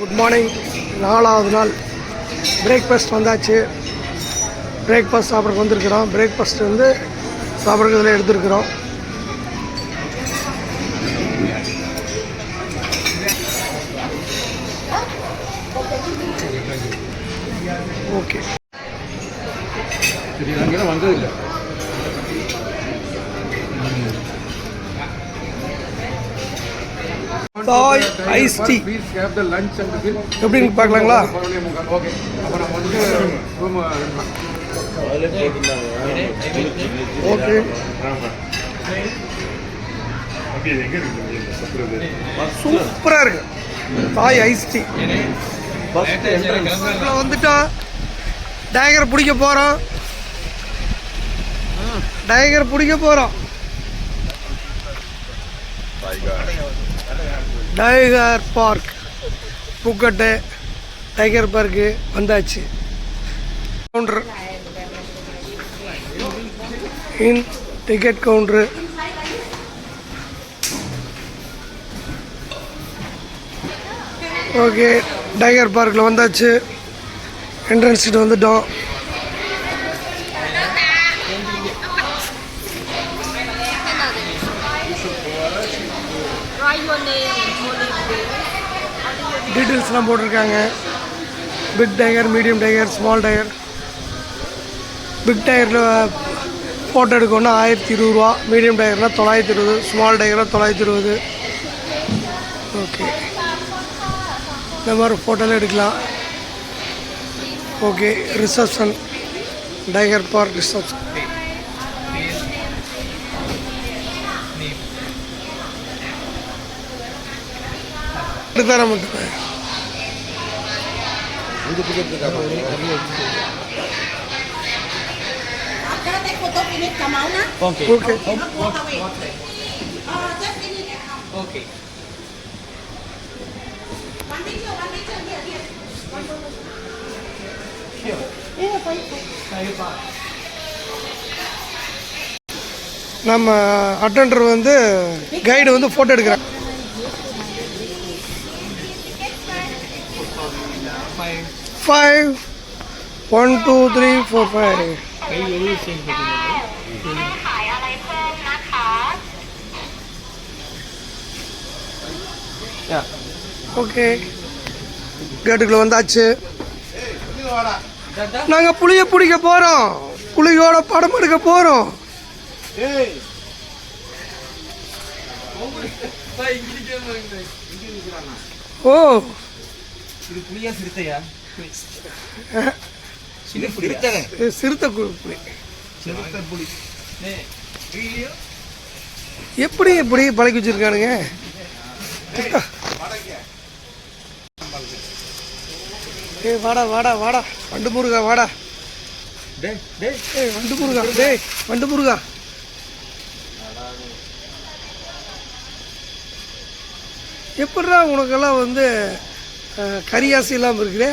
Good morning நாலாவது நாள் breakfast வந்தாச்சு. பிரேக்ஃபாஸ்ட் சாப்பிட்றதுக்கு வந்திருக்கிறோம். பிரேக்ஃபாஸ்ட் வந்து சாப்பிட்றதுல எடுத்துருக்குறோம். ஓகே வந்ததில்லை. தாய் ஐஸ் டீ லஞ்ச் அண்ட் எப்படின்னு பார்க்கலாங்களா? பதினொன்றே ஓகே அப்போ நம்ம வந்து ரூம் ஓகே சூப்பராக இருக்கு. தாய் ஐஸ் டீ உள்ள வந்துட்டோம் டயகர் பிடிக்க போகிறோம் டயகரை பிடிக்க போகிறோம் டைகர் பார்க் புக்கட்டு டைகர் பார்க்கு வந்தாச்சு. Counter. In ticket counter. Okay tiger பார்க்கில் வந்தாச்சு. என்ட்ரன்ஸ் கிட்ட வந்துட்டோம். டீட்டெயில்ஸ்லாம் போட்டிருக்காங்க. Big tier medium tier small tier big டயரில் photo எடுக்கணும்னா ஆயிரத்தி இருபது ரூபா. மீடியம் டயர்னால் தொள்ளாயிரத்தி இருபது ஸ்மால் டயர்னால் தொள்ளாயிரத்தி இருபது. ஓகே இந்த மாதிரி ஃபோட்டோலாம் எடுக்கலாம். Okay reception tiger park reception தர மட்டும்? Out na? Okay. Uh, fine, fine. நம்ம அட்டெண்டர் வந்து கைடு வந்து ஃபோட்டோ எடுக்கிறாங்க five one two three four five okay கேட்டுக்குள்ள வந்தாச்சு. நாங்கள் புளிய பிடிக்க போகிறோம் புளியோட படம் எடுக்க போகிறோம் ஓ. இது புளியா சிறுத்தையா? இது சிறுத்தை இது சிறுத்தை கு- புலி. சிறுத்தை புளி எப்படி எப்படி பழக்கி வச்சிருக்கானுங்க? ஏய் வாடா வாடா வாடா. வண்டு முருகா வாடா. டே டே ஏய் வண்டு முருகா டேய் வண்டு முருகா. எப்படிடா உனக்கெல்லாம் வந்து கரியாசி இல்லாமல் இருக்குதே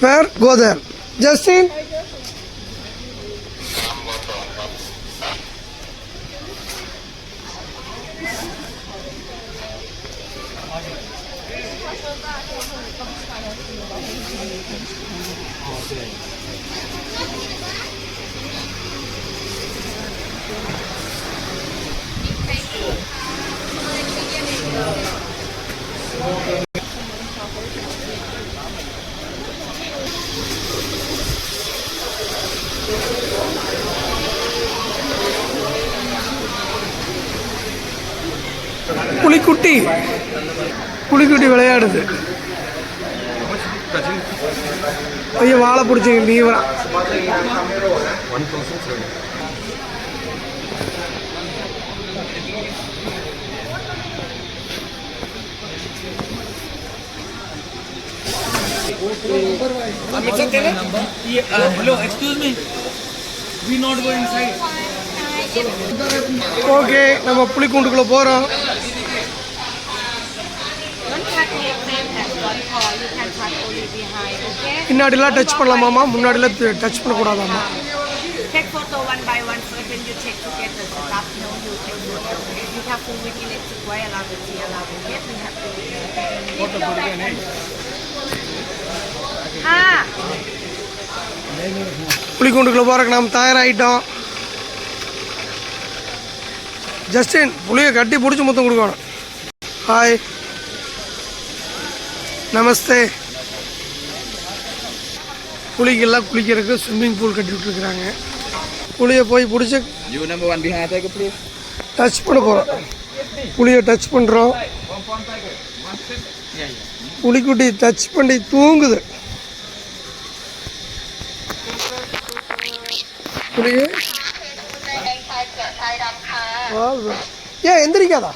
Where? Go there. Justin? வாழை பிடிச்சிங்க நீ வா Yeah, uh, hello, excuse me. We not go inside. Okay நம்ம புலிக்குண்டுக்குள்ளே போகிறோம் பின்னாடிலாம் டச் பண்ணலாமாம்மா முன்னாடிலாம் டச் பண்ணக்கூடாதாம்மா take photo one by one first, then you take together the stuff. No, you take photo. You have to with electric wire allow the tea allow the yes, we have to. Ha! புலிக்குண்டுக்குள்ளே போகிறக்கு நாம் தயாராகிட்டோம் Justin புளியை கட்டி பிடிச்சி முத்தம் கொடுக்கணும் hi நமஸ்தே புலிக்கெல்லாம் குளிக்கிறதுக்கு swimming pool கட்டி விட்டுருக்குறாங்க. புளியை போய் பிடிச்சி. டச் பண்ண போகிறோம் புளியை டச் பண்ணுறோம் புலிக்குட்டி டச் பண்ணி தூங்குது. வாழ்வு. ஏன் எந்திரிக்காதா?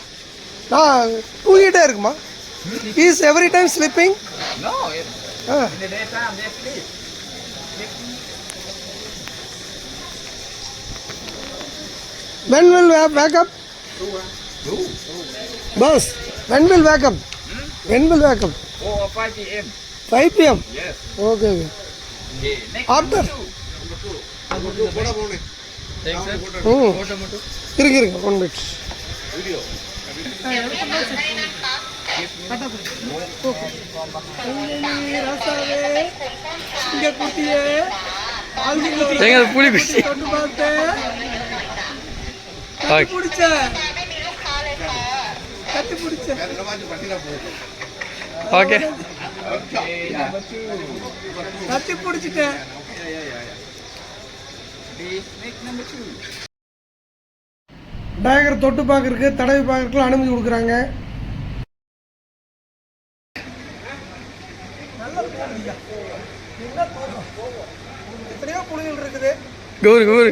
நான் தூங்கிட்டே இருக்குமா? இஸ் எவ்ரி டைம் ஸ்லிப்பிங் ஆ when will wake up boss when will wake up when will wake up 4 or 5 p.m. 5 pm Yes. okay okay Okay. Next. after Thanks, sir. ம் இருக்கு இருக்கு ஒன் மினிட் எங்க புலி குச்சி பிடிச்ச கட்டி பிடிச்ச ஓகே. கட்டி பிடிச்சிட்டேன் Please, next number 2. டயகர் தொட்டு பார்க்கறதுக்கு தடவி பார்க்கறதுக்குலாம் அனுமதி கொடுக்குறாங்க. எத்தனையோ புலிகள் இருக்குது. கௌரி கௌரி.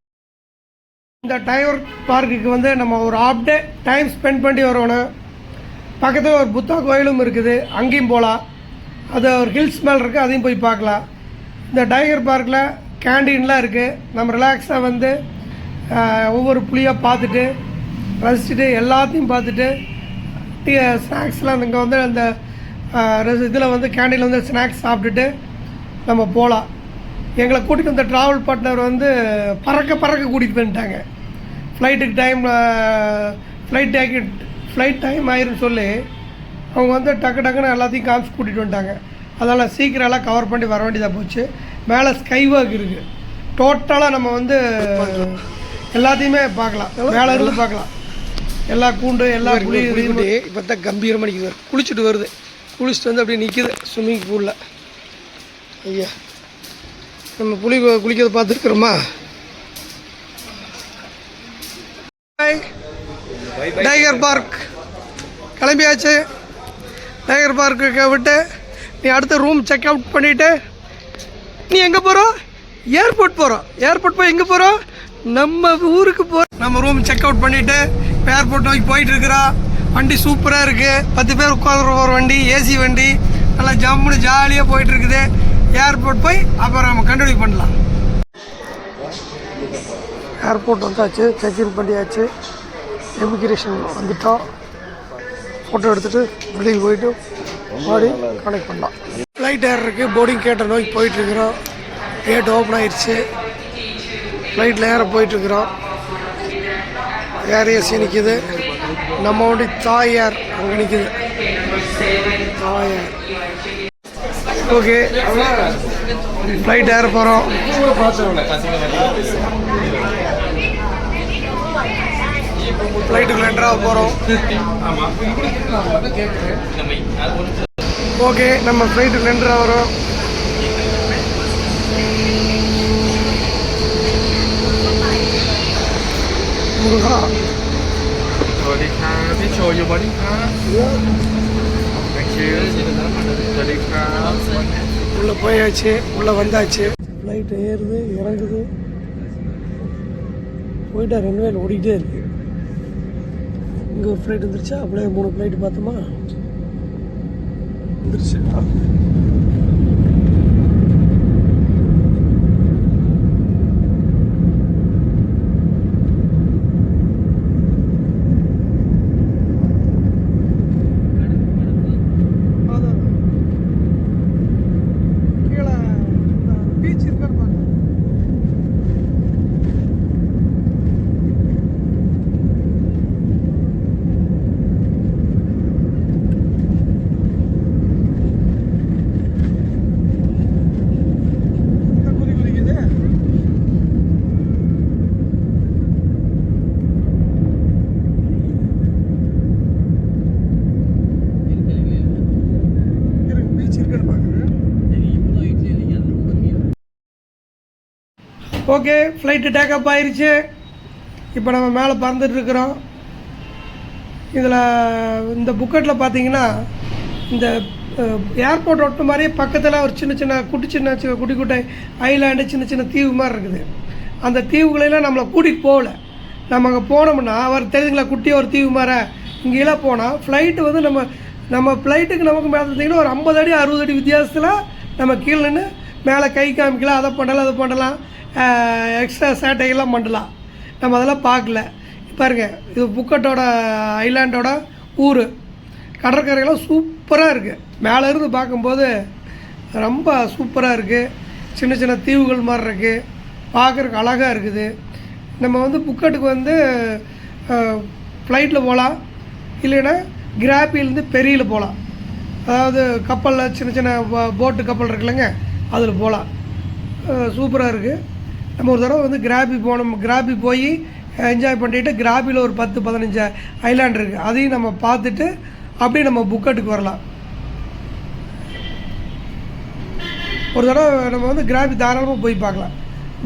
இந்த டைவர் பார்க்குக்கு வந்து நம்ம ஒரு ஆஃப் டே டைம் ஸ்பெண்ட் பண்ணி வரணும். பக்கத்தில் ஒரு புத்தா கோயிலும் இருக்குது அங்கேயும் போகலாம் அது ஒரு ஹில்ஸ் மேலே இருக்குது அதையும் போய் பார்க்கலாம். இந்த டைகர் பார்க்கில் கேண்டீன்லாம் இருக்குது நம்ம ரிலாக்ஸாக வந்து ஒவ்வொரு புளியாக பார்த்துட்டு ரசிச்சுட்டு எல்லாத்தையும் பார்த்துட்டு டீ ஸ்நாக்ஸ்லாம் இங்கே வந்து அந்த இதில் வந்து கேண்டீனில் வந்து ஸ்நாக்ஸ் சாப்பிட்டுட்டு நம்ம போகலாம் எங்களை கூட்டிகிட்டு வந்த ட்ராவல் பார்ட்னர் வந்து பறக்க பறக்க கூட்டிகிட்டு போயிட்டாங்க. ஃப்ளைட்டுக்கு time flight take flight time ஆயிருன்னு சொல்லி அவங்க வந்து டக்கு டக்குன்னு எல்லாத்தையும் காமிச்சு கூட்டிகிட்டு வந்துட்டாங்க. அதனால் சீக்கிரம் எல்லாம் கவர் பண்ணி வர வேண்டியதாக போச்சு. மேலே ஸ்கை ஒர்க் இருக்குது டோட்டலாக நம்ம வந்து எல்லாத்தையுமே பார்க்கலாம். மேலே இருந்து பார்க்கலாம். எல்லா கூண்டு எல்லா குளிக்குட்டி இப்போ தான் கம்பீரமாக நிற்கிது குளிச்சுட்டு வருது. குளிச்சுட்டு வந்து அப்படியே நிற்கிது ஸ்விம்மிங் பூலில் ஐயா நம்ம கு- குளிக்கிறத பார்த்துருக்குறோமா? டைகர் பார்க் கிளம்பியாச்சு. டைகர் பார்க்கு விட்டு நீ அடுத்த ரூம் செக் அவுட் பண்ணிவிட்டு நீ எங்கே போகிறோம் ஏர்போர்ட் போகிறோம் ஏர்போர்ட் போய் எங்கே போகிறோம் நம்ம ஊருக்கு போகிறோம் நம்ம ரூம் செக் அவுட் பண்ணிவிட்டு இப்போ ஏர்போர்ட் நோக்கி போயிட்டு இருக்கிறோம் வண்டி சூப்பராக இருக்குது பத்து பேர் உட்காந்துற ஒரு வண்டி ஏசி வண்டி. நல்லா ஜம்முன்னு ஜாலியாக போயிட்டு இருக்குது. ஏர்போர்ட் போய் அப்புறம் நம்ம கண்டினியூ பண்ணலாம். ஏர்போர்ட் வந்தாச்சு செக்இன் பண்ணியாச்சு. இமிக்ரேஷன் வந்துட்டோம் ஃபோட்டோ எடுத்துகிட்டு வெளியே போயிட்டு மாடி கனெக்ட் பண்ணலாம். ஃப்ளைட் ஏர் இருக்குது போர்டிங் கேட்ட நோக்கி போயிட்டுருக்குறோம் கேட் ஓப்பன் ஆயிடுச்சு ஃப்ளைட்டில் ஏற போயிட்டுருக்குறோம் ஏர் ஏசி நிற்கிது நம்ம வண்டி தாயார் அங்கே நிற்கிது தாயார் ஓகே ஃப்ளைட் ஏற போகிறோம் ஃப்ளைட்டுக்குள்ள என்ட்ராக போகிறோம் ஓகே நம்ம ஃப்ளைட்டுக்குள்ள என்ட்ரு ஆகிறோம் முருகா สวัสดีครับพี่โชว์อยู่บอดี้ครับ thank you สวัสดีครับ உள்ளே போயாச்சு உள்ளே வந்தாச்சு ஃப்ளைட் ஏறுது இறங்குது போயிட்டா ரெண்டு வேலை ஓடிக்கிட்டே இருக்கு இங்கே ஒரு ஃப்ளைட் வந்துருச்சா. அப்படியே மூணு ஃப்ளைட் பார்த்தோமா? வந்துருச்சு. ஓகே ஃப்ளைட்டு டேக்கப் ஆயிடுச்சு இப்போ நம்ம மேலே பறந்துட்டுருக்குறோம் இதில் இந்த புக்கெட்டில் பார்த்தீங்கன்னா இந்த ஏர்போர்ட் ஒட்டு மாதிரியே பக்கத்தில் ஒரு சின்ன சின்ன குட்டி சின்ன சின்ன குட்டி குட்டை ஐலாண்டு சின்ன சின்ன தீவு மாதிரி இருக்குது. அந்த தீவுகளெல்லாம் நம்மளை கூட்டிகிட்டு போகல. நம்ம அங்கே போனோம்னா அவர் தெரியுதுங்களா குட்டி ஒரு தீவு மாதிரி. இங்கேலாம் போனால் ஃப்ளைட்டு வந்து நம்ம நம்ம ஃப்ளைட்டுக்கு நமக்கு மேலே பார்த்தீங்கன்னா ஒரு ஐம்பது அடி அறுபது அடி வித்தியாசத்தில் நம்ம கீழே நின்று மேலே கை காமிக்கலாம் அதை பண்ணலாம் அதை பண்ணலாம். எக்ஸ்ட்ரா சேட்டைகள்லாம் பண்ணலாம். நம்ம அதெல்லாம் பார்க்கல. பாருங்க இது புக்கட்டோட ஐலாண்டோட ஊர். கடற்கரையெல்லாம் சூப்பராக இருக்குது மேலே இருந்து பார்க்கும்போது ரொம்ப சூப்பராக இருக்குது சின்ன சின்ன தீவுகள் மாதிரி இருக்குது பார்க்குறக்கு அழகாக இருக்குது. நம்ம வந்து புக்கட்டுக்கு வந்து ஃப்ளைட்டில் போகலாம் இல்லைன்னா கிராப்பிலேருந்து பெரியில் போகலாம் அதாவது கப்பலில் சின்ன சின்ன போட்டு கப்பல் இருக்குல்லங்க அதில் போகலாம் சூப்பராக இருக்குது நம்ம ஒரு தடவை வந்து கிராபி போனோம். கிராபி போய் என்ஜாய் பண்ணிட்டு கிராபியில் ஒரு பத்து பதினஞ்சு ஐலாண்ட் இருக்குது அதையும் நம்ம பார்த்துட்டு அப்படியே நம்ம புக்கெட்டுக்கு வரலாம். ஒரு தடவை நம்ம வந்து கிராபி தாராளமாக போய் பார்க்கலாம்.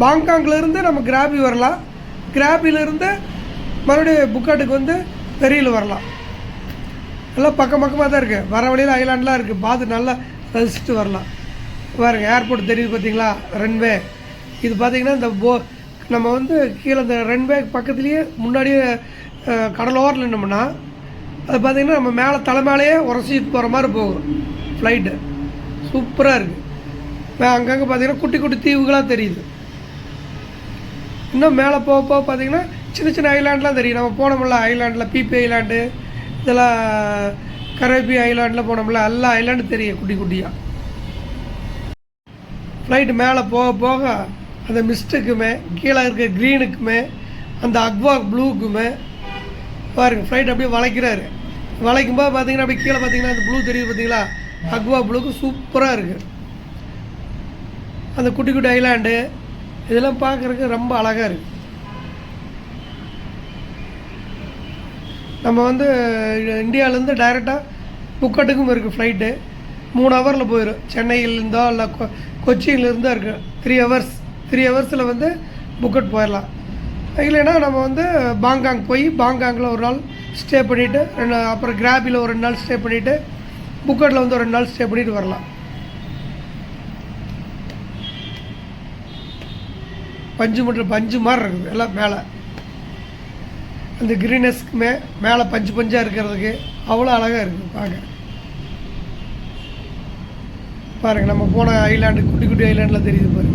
பாங்காங்லேருந்து நம்ம கிராபி வரலாம். கிராபில இருந்து மறுபடியும் புக்காட்டுக்கு வந்து பெரியில் வரலாம். எல்லாம் பக்கம் பக்கமாக தான் இருக்குது வர வழியில் ஐலாண்ட்லாம் இருக்குது பார்த்து நல்லா ரசிச்சுட்டு வரலாம். பாருங்கள் ஏர்போர்ட் தெரியுது பார்த்தீங்களா ரன்வே இது பார்த்தீங்கன்னா இந்த போ நம்ம வந்து கீழே இந்த ரன்வே பக்கத்துலேயே முன்னாடியே கடலோரில் நின்னோம்னா அது பார்த்தீங்கன்னா நம்ம மேலே தலை மேலேயே உரசிட்டு போகிற மாதிரி போகும். ஃப்ளைட்டு சூப்பராக இருக்குது அங்கங்கே பார்த்தீங்கன்னா குட்டி குட்டி தீவுகளாக தெரியுது. இன்னும் மேலே போக போக பார்த்தீங்கன்னா சின்ன சின்ன ஐலாண்ட்லாம் தெரியும். நம்ம போனோம்ல ஐலாண்டில் பிபி ஐலாண்டு இதெல்லாம் கரேபி ஐலாண்டில் போனோம்ல எல்லா ஐலாண்டும் தெரியும் குட்டி குட்டியாக ஃப்ளைட்டு மேலே போக போக அந்த மிஸ்ட்டுக்குமே கீழே இருக்க க்ரீனுக்குமே அந்த அக்வா ப்ளூக்குமே பாருங்க ஃப்ளைட் அப்படியே வளைக்கிறாரு. வளைக்கும்போது பார்த்தீங்கன்னா அப்படியே கீழே பார்த்தீங்கன்னா அந்த ப்ளூ தெரியுது பார்த்தீங்களா? அக்வா ப்ளூக்கு சூப்பராக இருக்குது அந்த குட்டி குட்டி ஐலாண்டு இதெல்லாம் பார்க்குறதுக்கு ரொம்ப அழகாக இருக்குது நம்ம வந்து இந்தியாவிலேருந்து டைரெக்டாக புக்கட்டுக்கும் இருக்குது ஃப்ளைட்டு மூணு ஹவரில் போயிடும் சென்னையிலேருந்தோ இல்லை கொ கொச்சியிலேருந்தோ இருக்குது த்ரீ ஹவர்ஸ் த்ரீ ஹவர்ஸில் வந்து புக்கட் போயிடலாம் இல்லைன்னா நம்ம வந்து பாங்காங் போய் பாங்காங்கில் ஒரு நாள் ஸ்டே பண்ணிவிட்டு ரெண்டு அப்புறம் கிராபியில் ஒரு ரெண்டு நாள் ஸ்டே பண்ணிவிட்டு புக்கட்டில் வந்து ஒரு ரெண்டு நாள் ஸ்டே பண்ணிவிட்டு வரலாம். பஞ்சு மட்டும் பஞ்சு மாதிரி இருக்குது எல்லாம் மேலே. அந்த கிரீனஸ்க்குமே மேலே பஞ்சு பஞ்சாக இருக்கிறதுக்கு அவ்வளோ அழகாக இருக்குது பார்க்க. பாருங்கள் நம்ம போன ஐலாண்டு குட்டி குட்டி ஐலாண்டில் தெரியுது பாருங்கள்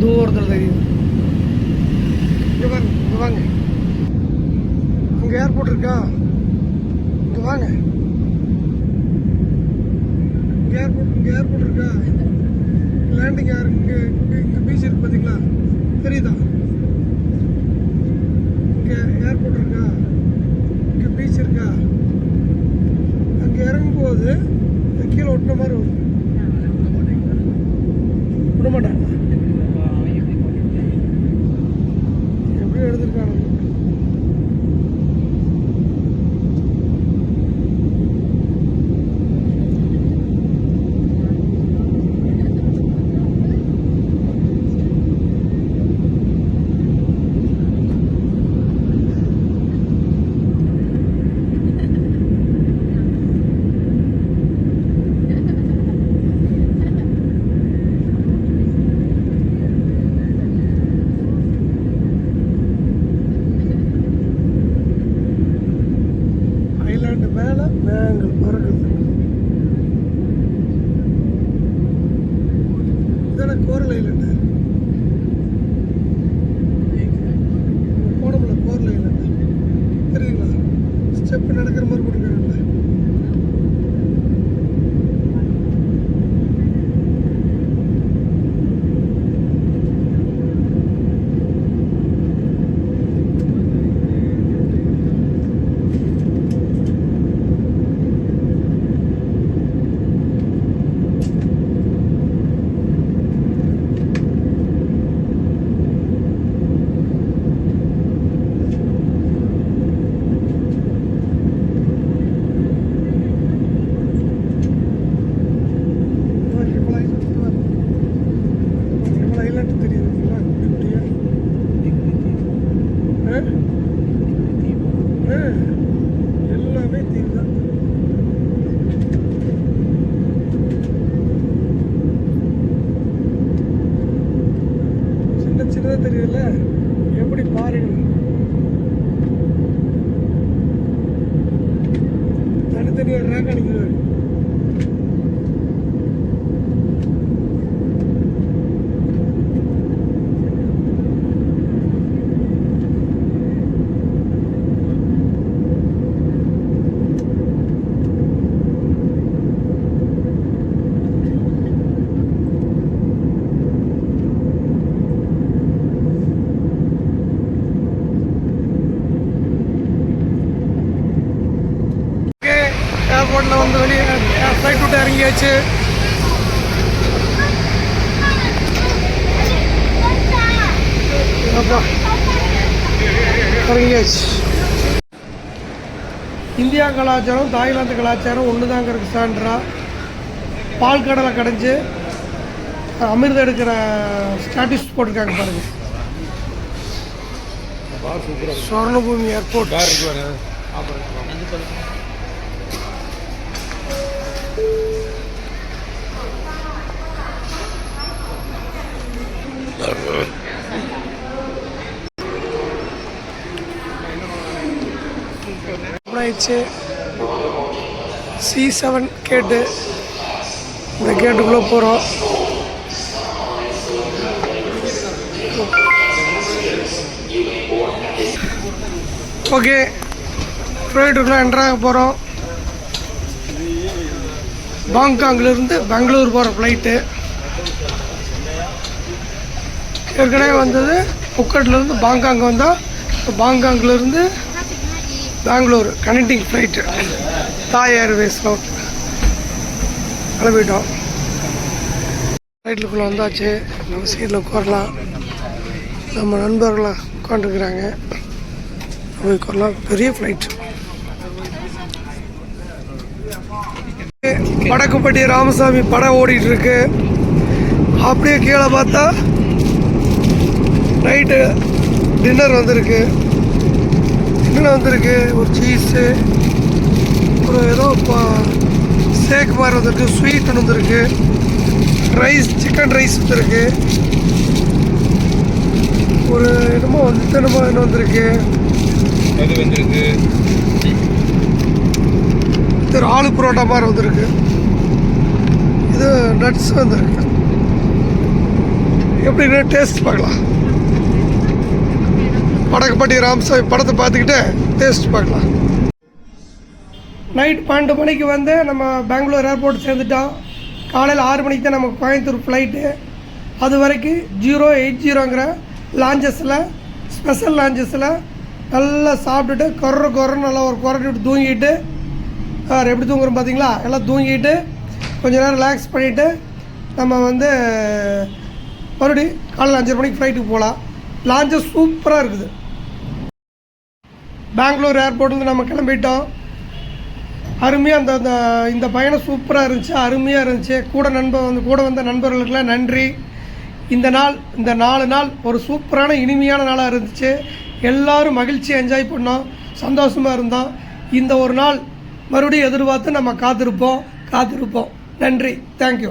தூரத்தில் தெரியுது. இங்கே பாருங்க இங்கே வாங்க. அங்கே ஏர்போர்ட் இருக்கா? இங்கே வாங்க. இங்கே ஏர்போர்ட் இங்கே ஏர்போர்ட் இருக்கா? லேண்டிங் யார் இங்கே இங்கே பீச் இருக்கு பார்த்தீங்களா தெரியுதா? இங்கே ஏர்போர்ட் இருக்கா? இங்கே பீச் இருக்கா? அங்கே இறங்கும் போகுது இது கீழே ஒட்டின மாதிரி வருது. விட மாட்டாங்க இறங்கியாச்சு. இந்தியா கலாச்சாரம் தாய்லாந்து கலாச்சாரம் ஒன்று தாங்கிறதுக்கு சான்றா பால் கடலை கடைஞ்சு அமிர்தம் எடுக்கிற ஸ்டாட்டிஸ் போட்டிருக்காங்க பாருங்க. ஸ்வர்ணபூமி ஏர்போர்ட் வச்சு சி செவன் கேட்டு இந்த கேட்டுக்குள்ளே போகிறோம். ஓகே ஃப்ளைட்டுக்குள்ளே என்ட்ராக போகிறோம். பாங்காங்லேருந்து பெங்களூர் போகிற ஃப்ளைட்டு ஏற்கனவே வந்தது புக்கட்லேருந்து பாங்காங் வந்தால் பாங்காங்லேருந்து பெங்களூர் கனெக்டிங் ஃப்ளைட்டு தாய் ஏர்வேஸில் கிளம்பிட்டோம். ஃப்ளைட்டுக்குள்ளே வந்தாச்சு. நம்ம சீட்டில் உட்காரலாம். நம்ம நண்பர்களாக உட்காந்துருக்குறாங்க போய் உட்காரலாம் பெரிய ஃப்ளைட் வடக்குப்பட்டி ராமசாமி படம் ஓடிட்டு இருக்கு அப்படியே கீழே பார்த்தா நைட்டு டின்னர் வந்திருக்கு. என்ன வந்திருக்கு? ஒரு சீஸு ஒரு ஏதோ சேக் மாதிரி வந்திருக்கு. ஸ்வீட் ஒன்று வந்திருக்கு. ரைஸ் சிக்கன் ரைஸ் வந்திருக்கு. ஒரு என்னமோ வந்து என்னமோ என்ன வந்திருக்கு. அது வந்திருக்கு? இது ஆலு புரோட்டா மாதிரி வந்திருக்கு. இது நட்ஸ் வந்திருக்கு. எப்படின்னு டேஸ்ட் பார்க்கலாம். வடக்குப்பட்டி ராமசாமி படத்தை பார்த்துக்கிட்டு டேஸ்ட் பார்க்கலாம். நைட் பன்னெண்டு மணிக்கு வந்து நம்ம பெங்களூர் ஏர்போர்ட் சேர்ந்துட்டோம். காலையில் ஆறு மணிக்கு தான் நம்ம கோயம்புத்தூர் ஃப்ளைட்டு அது வரைக்கும் ஜீரோ எயிட் ஜீரோங்கிற லாஞ்சஸில் ஸ்பெஷல் லாஞ்சஸில் நல்லா சாப்பிட்டுட்டு கொர கொரன்னு நல்லா ஒரு குரட்டு விட்டு தூங்கிட்டு வேறு எப்படி தூங்குறோம் பார்த்தீங்களா எல்லாம் தூங்கிட்டு கொஞ்சம் நேரம் ரிலாக்ஸ் பண்ணிவிட்டு நம்ம வந்து மறுபடி காலையில் அஞ்சரை மணிக்கு ஃப்ளைட்டுக்கு போகலாம். லாஞ்சு சூப்பராக இருக்குது. பெங்களூர் ஏர்போர்ட்லேருந்து நம்ம கிளம்பிட்டோம். அருமையாக அந்த அந்த இந்த பயணம் சூப்பராக இருந்துச்சு. அருமையாக இருந்துச்சு. கூட நண்பர் வந்து கூட வந்த நண்பர்களுக்கெல்லாம் நன்றி. இந்த நாள் இந்த நாலு நாள் ஒரு சூப்பரான இனிமையான நாளாக இருந்துச்சு. எல்லோரும் மகிழ்ச்சி என்ஜாய் பண்ணோம். சந்தோஷமாக இருந்தோம். இந்த ஒரு நாள் மறுபடியும் எதிர்பார்த்து நம்ம காத்திருப்போம். காத்திருப்போம். நன்றி. தேங்க்யூ